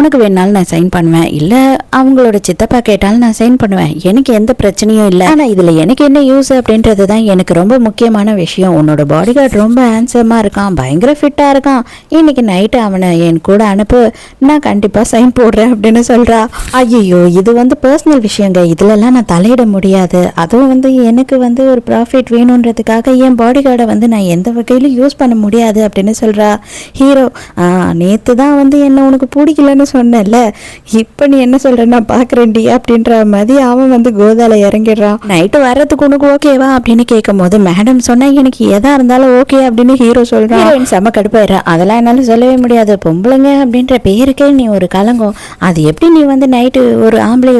உனக்கு வேணாலும் நான் சைன் பண்ணுவேன். இல்ல அவங்களோட சித்தப்பா கேட்டாலும் நான் சைன் பண்ணுவேன். எனக்கு எந்த பிரச்சனையும் இல்லை. ஆனா இதுல எனக்கு என்ன யூஸ் அப்படின்றது தான் எனக்கு ரொம்ப முக்கியமான விஷயம். உன்னோட பாடி கார்டு ரொம்ப ஹேண்ட்ஸமா இருக்கான் பயங்கர ஃபிட்டா இருக்கான். இன்னைக்கு நைட்டு அவனை என் கூட அனுப்பு நான் கண்டிப்பா சைன் போடுறேன் அப்படின்னு சொல்றா. ஐயோ இது வந்து பர்சனல் விஷயங்க. இதுலலாம் நான் தலையிட முடியாது. அதுவும் வந்து எனக்கு வந்து ஒரு ப்ராஃபிட் வேணுன்றதுக்காக என் பாடி கார்டை வந்து நான் எந்த வகையிலும் யூஸ் பண்ண முடியாது அப்படின்னு சொல்றா. ஹீரோ நேற்று தான் வந்து என்ன உனக்கு பிடிக்கலன்னு சொன்னேன்ல இப்போ நீ என்ன சொல்ற நான் பார்க்குறேன்டி அப்படின்ற மாதிரி அவன் வந்து கோதால இறங்கிடுறான். நைட்டு வர்றதுக்கு உனக்கு ஓகேவா அப்படின்னு கேட்கும் போது மேடம் சொன்னா எனக்கு எதா இருந்தாலும் ஓகே அப்படின்னு ஹீரோ சொல்றான். ஹீரோயின் செம்ம கடுப்பாயிரா அதெல்லாம் என்னால சொல்லவே முடியாது. பொம்பளைங்க அப்படின்ற பேருக்கே நீ ஒரு கலங்கம். அது எப்படி நீ வந்து நைட்டு ஒரு ஆம்பளை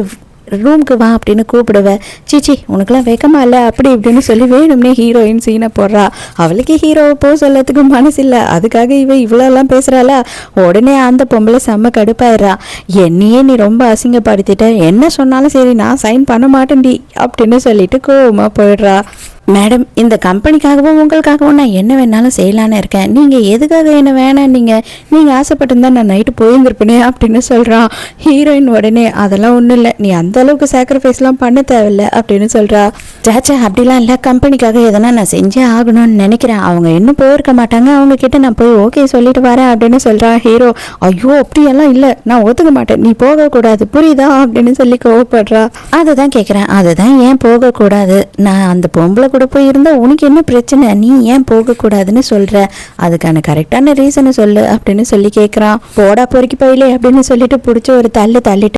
ரூமுக்கு வா அப்படின்னு கூப்பிடுவேன். சீச்சி உனக்குலாம் வெக்கமா இல்லை? அப்படி இப்படின்னு சொல்லி வேணும்னே ஹீரோயின் சீனை போடுறா. அவளுக்கு ஹீரோவை போ சொல்லத்துக்கு மனசு இல்லை அதுக்காக இவ இவ்வளோலாம் பேசுகிறாளா உடனே அந்த பொம்பளை செம்ம கடுப்பாயிடுறா. என்னையே நீ ரொம்ப அசிங்கப்படுத்திட்ட. என்ன சொன்னாலும் சரி நான் சைன் பண்ண மாட்டேன்டி அப்படின்னு சொல்லிட்டு கோவமாக போயிடுறா. மேடம் இந்த கம்பெனிக்காகவும் உங்களுக்காகவும் நான் என்ன வேணாலும் செய்யலான்னு இருக்கேன். நீங்கள் எதுக்காக என்ன வேணாம் நீங்கள் நீங்கள் ஆசைப்பட்டிருந்தா நான் நைட்டு போயிருந்திருப்பேனே அப்படின்னு சொல்கிறான் ஹீரோயின் உடனே அதெல்லாம் ஒன்றும் இல்லை. நீ அந்த அளவுக்கு சாக்ரிஃபைஸ்லாம் பண்ண தேவையில்ல அப்படின்னு சொல்கிறா சாச்சா அப்படிலாம் இல்லை. கம்பெனிக்காக எதனா நான் செஞ்சே ஆகணும்னு நினைக்கிறேன். அவங்க இன்னும் போயிருக்க மாட்டாங்க. அவங்க கிட்ட நான் போய் ஓகே சொல்லிட்டு வரேன் அப்படின்னு சொல்கிறான் ஹீரோ ஐயோ அப்படியெல்லாம் இல்லை. நான் ஒத்துக்க மாட்டேன். நீ போகக்கூடாது. புரியுதா? அப்படின்னு சொல்லி கோவப்படுறா. அதை தான் கேட்குறேன் அதை தான் ஏன் போகக்கூடாது? நான் அந்த பொம்பளை கூட போயிருந்தா உனக்கு என்ன பிரச்சனை? நீ ஏன் போகக்கூடாதுன்னு சொல்ற? அதுக்கான கரெக்டான ரீசனை சொல்லு அப்படின்னு சொல்லி கேட்குறான் போடா பொறுக்கி போயிலே அப்படின்னு சொல்லிட்டு பிடிச்ச ஒரு தள்ளு தள்ளிட்டு